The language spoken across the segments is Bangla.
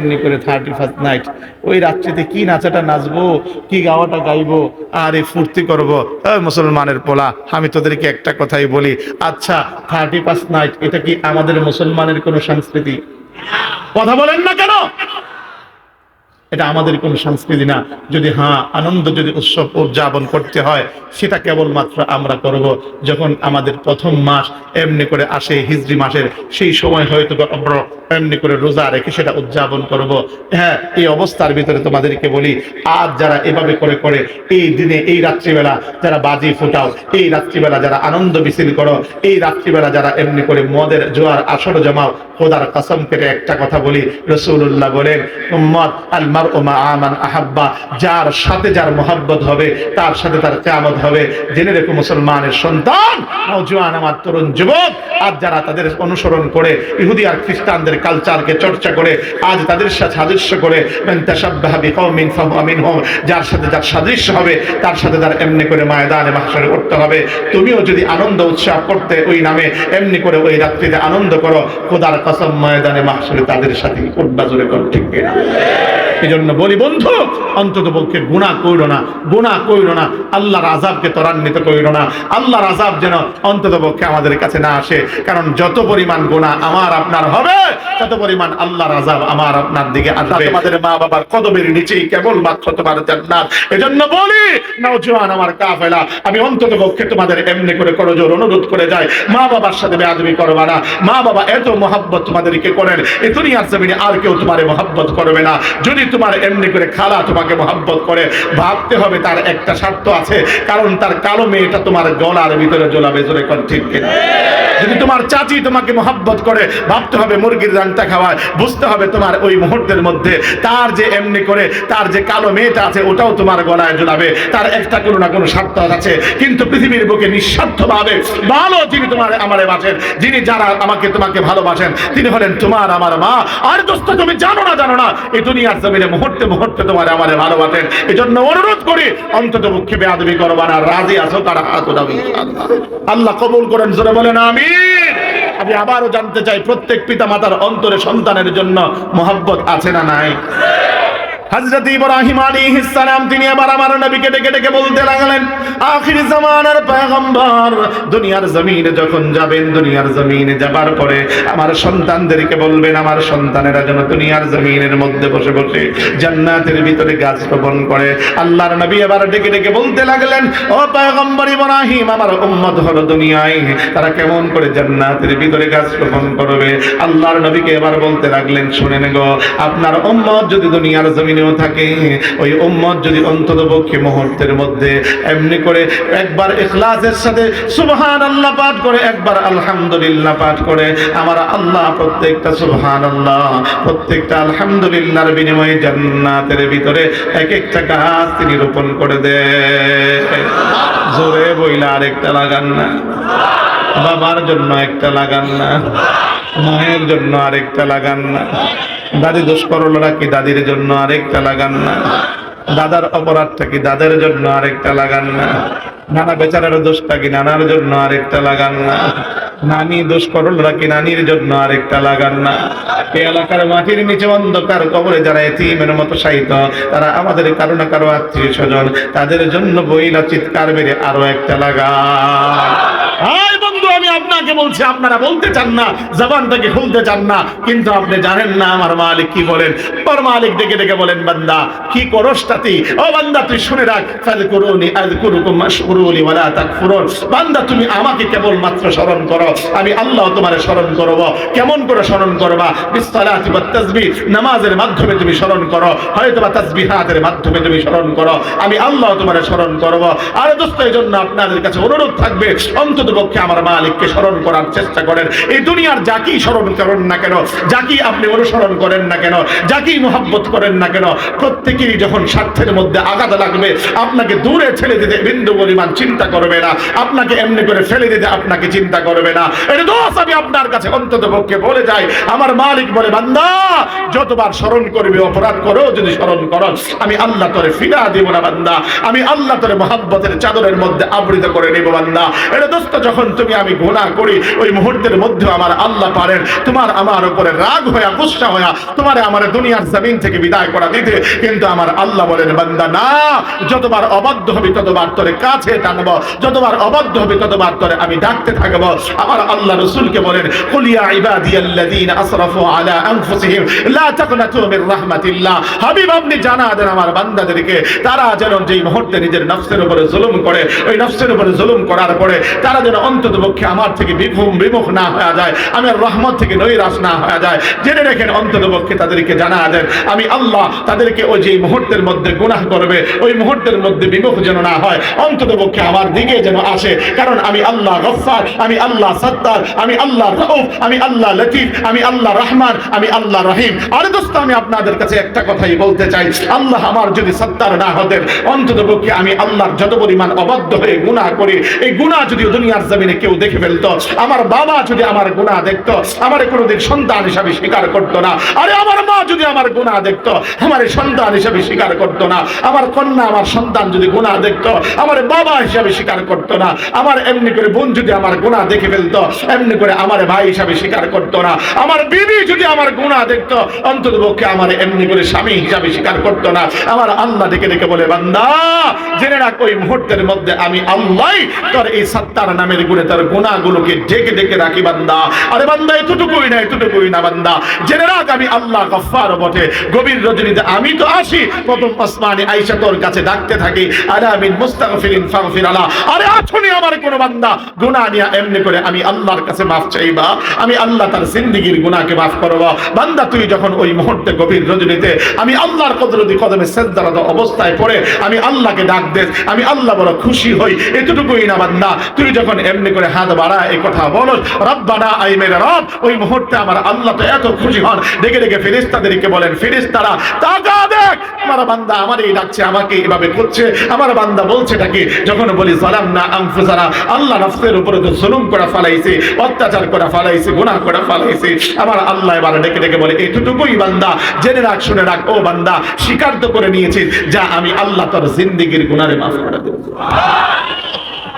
এমনি করে থার্টি ফার্স্ট নাইট ওই রাত্রিতে কি নাচাটা নাচবো, কি গাওয়াটা গাইবো, আর এই ফুর্তি করব? মুসলমানের পোলা, আমি তোদেরকে একটা কথাই বলি আচ্ছা থার্টি ফার্স্ট নাইট এটা কি আমাদের মুসলমানের কোনো সংস্কৃতি কথা বলেন না কেন? এটা আমাদের কোন সংস্কৃতি না। যদি হ্যাঁ আনন্দ যদি উৎসব উদযাপন করতে হয়, সেটা কেবলমাত্র আমরা করব যখন আমাদের প্রথম মাস এমনি করে আসে, হিজরি মাসের। সেই সময় হয়তো আমরা এমনি করে রোজা রেখে সেটা উদযাপন করব। হ্যাঁ এই অবস্থার ভিতরে তোমাদেরকে বলি, আজ যারা এভাবে করে করে এই দিনে, এই রাত্রিবেলা যারা বাজি ফুটাও, এই রাত্রিবেলা যারা আনন্দ মিছিল করো, এই রাত্রিবেলা যারা এমনি করে মদের জোয়ার, আসর জমাও, খোদার কসম কেটে একটা কথা বলি রসুল্লাহ বলেন, উম্মত আলমার ওমা আমান আহাব্বা যার সাথে যার মোহাব্বত হবে তার সাথে তার কেমত হবে। জেনে রেখো মুসলমানের সন্তান, নওজোয়ান আমার তরুণ যুবক, আজ যারা তাদের অনুসরণ করে, ইহুদি আর খ্রিস্টানদের কালচারকে চর্চা করে, আজ তাদের সাথে সাদৃশ্য করে যার সাথে যার সাদৃশ্য হবে, তার সাথে তার এমনি করে ময়দানে মাহশরে করতে হবে। তুমিও যদি আনন্দ উৎসাহ করতে ওই নামে এমনি করে ওই রাত্রিতে আনন্দ করো, খোদার কসম ময়দানে মাহশরে তাদের সাথে উঠবা জোরে কর, ঠিক কিনা? এই জন্য বলি, বন্ধু, অন্তত পক্ষে গুণা কইর না, গুণা কইর না, আল্লাহর আজাবকে ত্বরান্বিত কইর না, আল্লাহর আজাব যেন অন্তত পক্ষে আমাদের কাছে না আসে, কারণ যত পরিমাণ গুণা আমার আপনার হবে, তত পরিমাণ আল্লাহর আজাব আমার আপনার দিকে আসবে। আমাদের মা বাবার কদমের নিচেই কেবল মাত্র তোমার জান্নাত। এজন্য বলি নওজোয়ান আমার কাফেলা, আমি অন্তত পক্ষে তোমাদের এমনি করে করজোর অনুরোধ করে যাই। মা বাবার সাথে বেয়াদবি করবা না। মা বাবা এত মহাব্বত তোমাদেরকে করেন, এ দুনিয়ার জমিনে আর কেউ তোমারে মহাব্বত করবে না। যদি তোমার এমনি করে খালা তোমাকে মহাব্বত করে, ভাবতে হবে তার একটা স্বার্থ আছে, কারণ তার কালো মেয়েটা তোমার গলার ভিতরে জ্বলাবে জোরে কর, ঠিক কিনা? যদি তোমার চাচি তোমাকে মহাব্বত করে, ভাবতে হবে মুরগির রানটা খাওয়ায়, বুঝতে হবে তোমার ওই মুহূর্তের মধ্যে তার যে এমনি করে, তার যে কালো মেয়েটা আছে, ওটাও তোমার গলায় জ্বলাবে তার একটা কোনো না কোনো স্বার্থ আছে, কিন্তু পৃথিবীর বুকে নিঃস্বার্থভাবে ভালো যিনি তোমার আমারে বাসেন যিনি যারা আমাকে তোমাকে ভালোবাসেন, তিনি হলেন তোমার আমার মা। আর দোস্ত, তুমি জানো না জানো না, এই দুনিয়ার জমিনে মুহূর্তে মুহূর্তে তোমার আমারে ভালোবাসেন এই জন্য অনুরোধ করি, অন্তত মুখ্যে বেআবি করবা না, রাজি আছো তারা হাত উঠাবে আল্লাহ কবুল করেন, জোরে বলেন আমি আমি আবারও জানতে চাই, প্রত্যেক পিতা মাতার অন্তরে সন্তানের জন্য মোহাব্বত আছে না নাই? হযরত ইব্রাহিম তিনি আবার আমার নবীকে ডেকে ডেকে বলতে লাগলেন, আখির জামানার দুনিয়ার জমিনে যখন যাবেন, দুনিয়ার জমিনে যাবার পরে আমার সন্তানদেরকে বলবেন, আমার সন্তানেরা যেন দুনিয়ার জমিনের মধ্যে বসে বসে জান্নাতের ভিতরে গাছ রোপণ করে। আল্লাহর নবী এবার ডেকে ডেকে বলতে লাগলেন, ও ইব্রাহিম, আমার উম্মত হলো দুনিয়ায়। তারা কেমন করে জান্নাতের ভিতরে গাছ রোপণ করবে? আল্লাহর নবীকে এবার বলতে লাগলেন শুনেন গো আপনার উম্মত যদি দুনিয়ার জমিনেও থাকে। ওই উম্মত যদি অন্তত পক্ষে মুহূর্তের মধ্যে এমনি করে একবার ইখলাসের সাথে সুবহান আল্লাহ পাঠ করে, একবার আলহামদুলিল্লাহ পাঠ করে, আমার আল্লাহ প্রত্যেকটা সুবহান আল্লাহ প্রত্যেকটা আলহামদুলিল্লাহর বিনিময়ে জান্নাতের ভিতরে এক একটা গাছ তিনি রোপণ করে দেয় জোরে বইলা আরেকটা লাগান না। বাবার জন্য একটা লাগান না। মায়ের জন্য আরেকটা লাগান না। দাদি দোষ করলোরা কি দাদির জন্য আরেকটা লাগান না? দাদার অপরাধটা কি দাদার জন্য আরেকটা লাগান না? নানা বেচারার দোষটা কি নানার জন্য আরেকটা লাগান না? নানি দোষ করলোরা কি নানির জন্য আরেকটা লাগান না? এই এলাকার মাটির নিচে অন্ধকার কবরে যারা এতিমের মতো সাহিত তারা আমাদের কারও না কারও আত্মীয় স্বজন, তাদের জন্য বইলা চিৎকার মেরে আরও একটা লাগান। বন্ধু! আমি আপনাকে বলছি, আপনারা বলতে চান না জবানটাকে খুলতে চান না, কিন্তু আপনি জানেন না আমার মালিক কি বলেন। ওর মালিক ডেকে ডেকে বলেন, বান্দা, কি করস তাতি? ও বান্দা, তুই শুনে রাখ ফাল করুনি আজ কুরুকুম মাশকুরুলি ওয়ালা তাকফুরুন। বান্দা, তুমি আমাকে কেবল মাত্র স্মরণ করো, আমি আল্লাহ তোমারে স্মরণ করব। কেমন করে স্মরণ করবা? বিসসালাতি ওয়াত তাসবিহ নামাজের মাধ্যমে তুমি স্মরণ করো হয়তো বা তাসবিহাতের মাধ্যমে তুমি স্মরণ করো, আমি আল্লাহ তোমারে স্মরণ করব। আর দোস্ত এই জন্য আপনাদের কাছে অনুরোধ থাকবে অন্তত পক্ষে আমার মালিককে স্মরণ করার চেষ্টা করেন। এই দুনিয়ার যাকেই স্মরণ করেন না কেন যাকেই আপনি অনুসরণ করেন না কেন যাকেই মোহাব্বত করেন না কেন, প্রত্যেকেরই যখন স্বার্থের মধ্যে আঘাত লাগবে, আপনাকে দূরে ঠেলে দিতে বিন্দু পরিমাণ চিন্তা করবে না। আপনাকে এমনি করে ফেলে দিতে আপনাকে চিন্তা করবে না। এটা দোষ আমি আপনার কাছে অন্তত পক্ষে বলে যাই। আমার মালিক বলে, বান্দা, যতবার স্মরণ করবে, অপরাধ করো, যদি স্মরণ করো, আমি আল্লাহ তোরে ফিরা দিব না, বান্দা। আমি আল্লাহ তোরে মোহাব্বতের চাদরের মধ্যে আবৃত করে নেব, বান্দা। এটা দোস্ত যখন তুমি আমি গুনাহ করি, ওই মুহূর্তের মধ্যে আমার আল্লাহ পারেন। তোমার আমার উপরে রাগ হয়ে গুসা হয়ে তোমার আমার দুনিয়ার জমিন থেকে বিদায় করা দিতে। কিন্তু আমার আল্লাহ বলেন, বান্দা, না, যতবার অবাধ্য হবি, ততবার তোরে কাছে টানব। যতবার অবাধ্য হবি, ততবার তোরে আমি ডাকতে থাকব। আমার আল্লাহ রসুলকে বলেন কুলিয়া ইবাদিয়াল্লাযীনা আসরাফু আলা আনফুসিহিম, লা তাকনাতু মির রাহমাতিল্লাহ। হাবিব, আপনি জানা দেন আমার বান্দাদেরকে, তারা যেন যেই মুহূর্তে নিজের নফসের উপরে জুলুম করে, ওই নফসের উপরে জুলুম করার পরে তারা যেন অন্তত পক্ষে আমার থেকে বিভুম, বিমুখ না হয়ে যায়। আমি রহমত থেকে নৈরাশ না হয়ে যায়। জেনে রেখেন অন্তত পক্ষে তাদেরকে জানা দেন আমি আল্লাহ তাদেরকে ওই যে মুহূর্তের মধ্যে গুনাহ করবে, ওই মুহূর্তের মধ্যে বিমুখ যেন না হয় অন্তত পক্ষে আমার দিকে যেন আসে। কারণ আমি আল্লাহ গফফার, আমি আল্লাহ সত্তার, আমি আল্লাহ রউফ, আমি আল্লাহ লতিফ, আমি আল্লাহ রহমান, আমি আল্লাহ রহিম। আরে দোস্ত, আমি আপনাদের কাছে একটা কথাই বলতে চাই। আল্লাহ আমার যদি সত্তার না হতেন অন্তত পক্ষে আমি আল্লাহর যত পরিমাণ অবাধ্য হয়ে গুনাহ করি, এই গুনাহ যদি দুনিয়ার জমিনে কেউ দেখে ফেলতো। আমার বাবা যদি আমার গুনাহ দেখতো, আমার কোনোদিন সন্তান হিসাবে স্বীকার করতো না। আরে আমার মা যদি আমার গুনাহ দেখতো, আমার সন্তান হিসাবে স্বীকার করতো না। আমার কন্যা, আমার সন্তান যদি গুনাহ দেখতো, আমার বাবা হিসাবে স্বীকার করতো না। আমার এমনি করে বোন যদি আমার গুনাহ দেখে ফেলতো, এমনি করে আমার ভাই হিসাবে স্বীকার করতো না। আমার বিবি যদি আমার গুনাহ দেখতো অন্তত পক্ষে আমার এমনি করে স্বামী হিসাবে স্বীকার করতো না। আমার আল্লাহ ডেকে ডেকে বলে, বান্দা, জেনে রাখ, ওই মুহূর্তের মধ্যে আমি আল্লাহ তোর এই সত্তার নামের গুণে তোর গুণাগুলোকে ডেকে ডেকে রাখি বান্দা। আরে বান্দা, এতটুকুই না এতটুকুই না বান্দা। জেনে রাখ, আমি আল্লাহ গফফার বটে। গভীর রজনীতে আমি তো আসি, প্রথম আসমানে আইসা তোর কাছে ডাকতে থাকি। আরে আমি মুস্তাগফিরিন ফাগফির আলা। আরে আছনি আমার কোন বান্দা। গুনাহ নিয়ে এমনি করে আমি আল্লাহর কাছে মাফ চাইবা। আমি আল্লাহ তার জিন্দেগীর গুনাহকে মাফ করব। বান্দা, তুই যখন ওই মুহূর্তে গভীর রজনীতে আমি আল্লাহর কদরতি কদমে সেজদারত অবস্থায় পড়ে, আমি আল্লাহকে ডাক দে, আমি আল্লাহ বড় খুশি হই। এতটুকুই না বান্দা। তুই যখন এমনি করে হাত বাড়া এই কথা বলো। রব্বানা, আই মেরে রব, ওই মুহূর্তে আমার আল্লাহ তো এত খুশি হন। ডেকে ডেকে ফেরেশতাদেরকে বলেন, ফেরেশতারা তাকা দেখ, আমার বান্দা আমার এই ডাকছে, আমাকে এভাবে করছে আমার বান্দা বলছে নাকি যখন বলি সালাম না আনফুসারা আল্লাহ নফসের উপরে তো জুলুম করা ফালাইছে, অত্যাচার করা ফালাইছে, গুনাহ করা ফালাইছে। আমার আল্লাহ এবার ডেকে ডেকে বলে, এতটুকুই বান্দা, জেনে রাখ, শুনে রাখ, ও বান্দা, স্বীকার তো করে নিয়েছিস, যা আমি আল্লাহ তোর জিন্দিগির গুনারে মাফ করে দেব।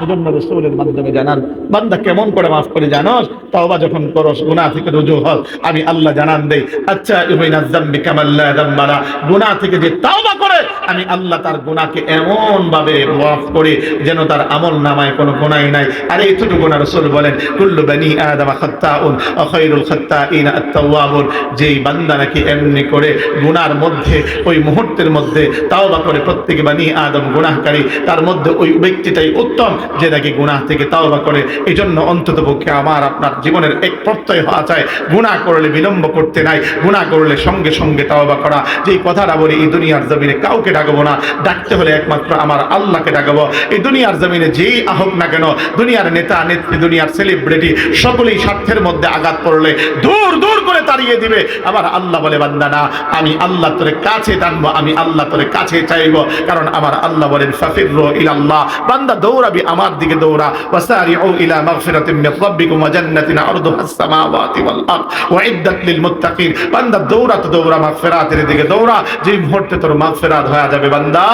এজন্য রসুলের মাধ্যমে জানান, বান্দা কেমন করে মাফ করে জানোস? তাওবা যখন করস, গুনাহ থেকে রুজু হল আমি আল্লাহ জানান দেই আচ্ছা ইমিনা যামবি কামাল্লা যামবারা গুনাহ থেকে যে তাওবা করে, আমি আল্লাহ তার গুনাহকে এমন ভাবে মাফ করি যেন তার আমল নামায় কোনো গুনাহই নাই। আরে এতটুকু না রসুল বলেন, কুল্লু বানি আদম খাত্তাউন ওয়া খায়রুল খাত্তাইন আত-তাওয়াবুন। যেই বান্দা নাকি এমনি করে গুনার মধ্যে, ওই মুহূর্তের মধ্যে তাওবা করে প্রত্যেকে বানি আদম গুনাহকারী, তার মধ্যে ওই ব্যক্তিটাই উত্তম। যে নাকি গুনাহ থেকে তাওবা করে এই জন্য অন্তত পক্ষে আমার, আপনার জীবনের এক প্রত্যয় হওয়া চাই। গুনাহ করলে বিলম্ব করতে নাই, গুনাহ করলে সঙ্গে সঙ্গে তাওবা করা। যেই কথাটা বলি, এই দুনিয়ার জমিনে কাউকে ডাকবো না। ডাকতে হলে একমাত্র আমার আল্লাহকে ডাকবো। এই দুনিয়ার জমিনে যেই আহক না কেন, দুনিয়ার নেতা, নেত্রী, দুনিয়ার সেলিব্রিটি সকলেই স্বার্থের মধ্যে আঘাত করলে দূর দূর করে তাড়িয়ে দিবে। আবার আল্লাহ বলে, বান্দা, না, আমি আল্লাহ তোরে কাছে টানবো, আমি আল্লাহ তোরে কাছে চাইব। কারণ আমার আল্লাহ বলেন ফাফিরু ইলাল্লাহ। বান্দা দৌড়াবি, আমার দিকে দৌড়া। ওয়াসারিউ ইলা মাগফিরাতিন মির রাব্বিকুম ওয়া জান্নাতিন আরদুহাস সামাওয়াতি ওয়াল আরদ। ওয়াইদ্দাত লিল মুত্তাকিন। বান্দা দৌড়া তো দৌড়া, মাগফিরাতের দিকে দৌড়া। যেই মুহূর্তে তোর মাগফিরাত হয়ে যাবে বান্দা,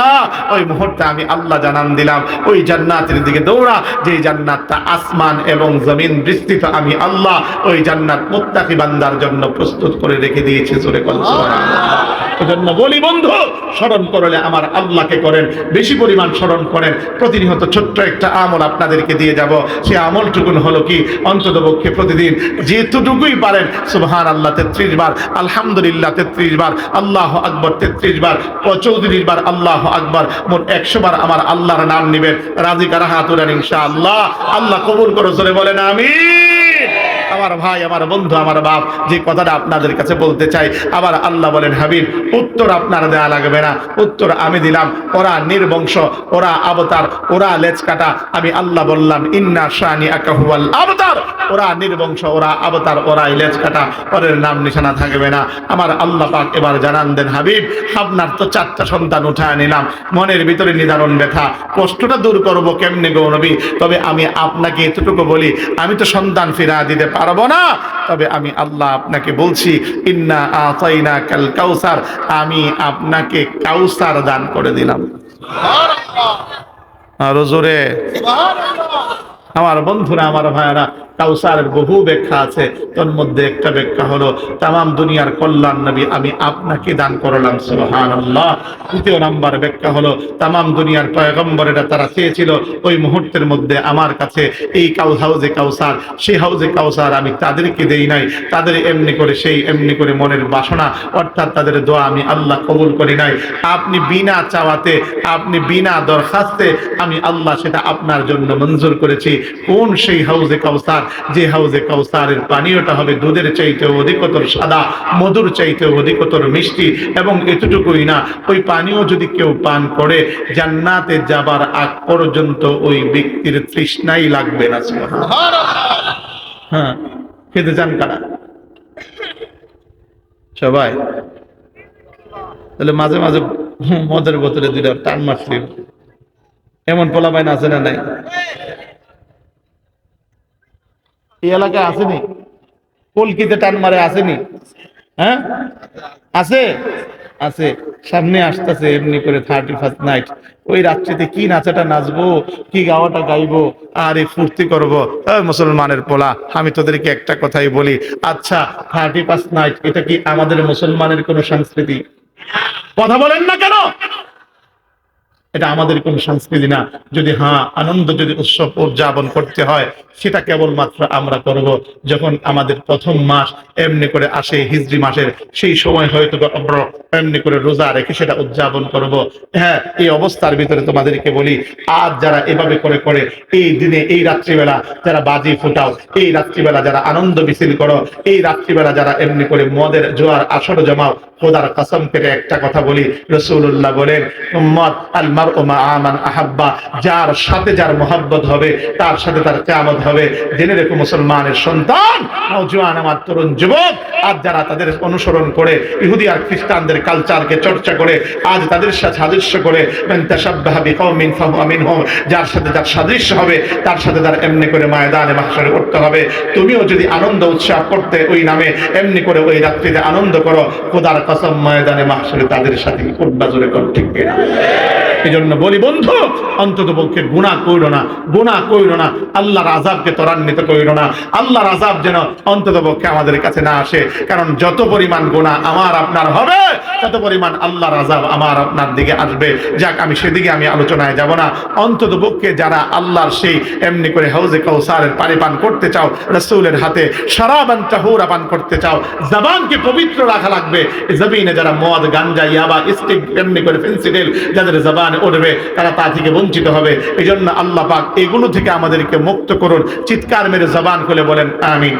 ওই মুহূর্তে আমি আল্লাহ জানান দিলাম, ওই জান্নাতের দিকে দৌড়া। যেই জান্নাতটা আসমান এবং জমিন বিস্তৃত, আমি আল্লাহ ওই জান্নাত মুত্তাকি বান্দার জন্য প্রস্তুত করে রেখে দিয়েছি। জোরে কল এজন্য বলি বন্ধু, স্মরণ করলে আমার আল্লাহকে করেন, বেশি পরিমাণ স্মরণ করেন। প্রতিনিয়ত ছোট্ট একটা আমল আপনাদেরকে দিয়ে যাব। সে আমলটুকুন হলো কি? অন্তত পক্ষে প্রতিদিন যেটুকুই পারেন সুবহান আল্লাহ তেত্রিশ বার, আলহামদুলিল্লাহ তেত্রিশ বার, আল্লাহ আকবর তেত্রিশ বার চৌত্রিশ বার, আল্লাহ আকবর, মোট একশো বার আমার আল্লাহর নাম নিবেন। রাজিকার হাতুরান ইনশা আল্লাহ আল্লাহ কবুল করো চলে বলেন আমি আমার ভাই, আমার বন্ধু, আমার বাপ যে কথাটা আপনাদের কাছে বলতে চাই, আবার আল্লাহ বলেন, হাবিব, উত্তর আপনার দেয়া লাগবে না। উত্তর আমি দিলাম। ওরা নির্বংশ, ওরা অবতার ওরা লেজ কাটা আমি আল্লাহ বললাম, ইন্না শানি আকাহুয়াল অবতার ওরা নির্বংশ, ওরা অবতার ওরা লেজ কাটা পরের নাম নিশানা থাকবে না। আমার আল্লাহ পাক এবার জানান দেন, হাবিব, আপনার তো চারটা সন্তান উঠায় নিলাম। মনের ভিতরে নিদারণ ব্যথা। কষ্টটা দূর করব কেমনে গৌরবী তবে আমি আপনাকে এতটুকু বলি, আমি তো সন্তান ফিরা দিতে পারব না। তবে আমি আল্লাহ আপনাকে বলছি ইন্না আতাইনা কাল কাউসার। আমি আপনাকে কাউসার দান করে দিলাম। আরও জোরে। আমার বন্ধুরা আমার ভাইয়ারা কাউসারের বহু ব্যাখ্যা আছে তোর মধ্যে একটা ব্যাখ্যা হলো তাম দুনিয়ার কল্যাণ নবী, আমি আপনাকে দান করলাম আল্লাহ তৃতীয় নাম্বার ব্যাখ্যা হলো তাম দুনিয়ার পয়গম্বরেরা তারা চেয়েছিল, ওই মুহূর্তের মধ্যে আমার কাছে এই কাউ, হাউজে কাউসার, সেই হাউজে কাউসার আমি তাদেরকে দেই নাই, তাদের এমনি করে সেই এমনি করে মনের বাসনা, অর্থাৎ তাদের দোয়া আমি আল্লাহ কবুল করি নাই। আপনি বিনা চাওয়াতে, আপনি বিনা দরখাস্তে আমি আল্লাহ সেটা আপনার জন্য মঞ্জুর করেছি। কোন সেই হাউজে কাউসার যে হাউজে কাউসারের পানীয়টা হবে দুধের চাইতে অধিকতর সাদা, মধুর চাইতে অধিকতর মিষ্টি এবং এতটুকুই না, ওই পানীয় যদি কেউ পান করে, জান্নাতে যাবার আগ পর্যন্ত ওই ব্যক্তির তৃষ্ণাই লাগবে না হ্যাঁ খেতে চান কারা? সবাই? তাহলে মাঝে মাঝে মদের বোতলে দুইটা টান মারছি। এমন পোলা বাইন আছে না নাই? এই এলাকায় আসেনি? কলকিতে টান মারে আসেনি? হ্যাঁ? আছে? আছে। সামনে আসতেছে, এমনি করে থার্টি ফার্স্ট নাইট ওই রাত্রিতে কি নাচাটা নাচবো, কি গাওয়াটা গাইবো? আর এই ফুর্তি করব। মুসলমানের পোলা, আমি তোদেরকে একটা কথাই বলি। আচ্ছা থার্টি ফার্স্ট নাইট এটা কি আমাদের মুসলমানের কোনো সংস্কৃতি? কথা বলেন না কেন? এটা আমাদের কোন সংস্কৃতি না। যদি হ্যাঁ আনন্দ যদি উৎসব উদযাপন করতে হয়, সেটা কেবলমাত্র আমরা করব যখন আমাদের প্রথম মাস এমনি করে আসে হিজরি মাসের। সেই সময় হয়তো আমরা এমনি করে রোজা রেখে সেটা উদযাপন করব। হ্যাঁ এই অবস্থার ভিতরে তোমাদেরকে বলি, আজ যারা এভাবে করে করে এই দিনে, এই রাত্রিবেলা যারা বাজি ফুটাও, এই রাত্রিবেলা যারা আনন্দ মিছিল করো, এই রাত্রিবেলা যারা এমনি করে মদের জোয়ার আসর জমাও, খোদার কসম কেটে একটা কথা বলি রসুল্লাহ বলেন, উম্মত আল মার ও আমান আহাব্বা, যার সাথে যার মোহাব্বত হবে, তার সাথে তার কেয়ামত হবে। জেনে রেখো মুসলমানের সন্তান, নওজোয়ান আমার তরুণ যুবক, আজ যারা তাদের অনুসরণ করে, ইহুদি আর খ্রিস্টানদের কালচারকে চর্চা করে, আজ তাদের সাথে সাদৃশ্য করে যার সাথে যার সাদৃশ্য হবে, তার সাথে তার এমনি করে ময়দানে মাহশরে করতে হবে। তুমিও যদি আনন্দ উৎসাহ করতে ওই নামে, এমনি করে ওই রাত্রিতে আনন্দ করো, খোদার কসম ময়দানে মাহশরে তাদের সাথে উঠবা জোরে কর, ঠিক কিনা? এই জন্য বলি, বন্ধু, অন্তত পক্ষে গুণা কইর না গুণা কইর না, আল্লাহর আজাবকে ত্বরান্বিত কইর না, আল্লাহর আজাব যেন অন্তত পক্ষে আমাদের কাছে না আসে। কারণ যত পরিমাণ গুণা আমার, আপনার হবে, তত পরিমাণ আল্লাহর আজাব আমার, আপনার দিকে আসবে। যাক, আমি সেদিকে আমি আলোচনায় যাব না। অন্তত পক্ষে যারা আল্লাহর সেই এমনি করে হাউজে কাউসারের পানি পান করতে চাও, রসুলের হাতে সারাবান তাহুরা পান করতে চাও, জবানকে পবিত্র রাখা লাগবে। জমিনে যারা মদ, গাঞ্জা, ইয়াবা, স্টিক, এমনি করে ফেন্সিডেল, যাদের জবানে উঠবে তারা তা থেকে বঞ্চিত হবে। এই জন্য আল্লাহ পাক এগুলো থেকে আমাদেরকে মুক্ত করুন। চিৎকার মেরে জবান খুলে বলেন, আমিন।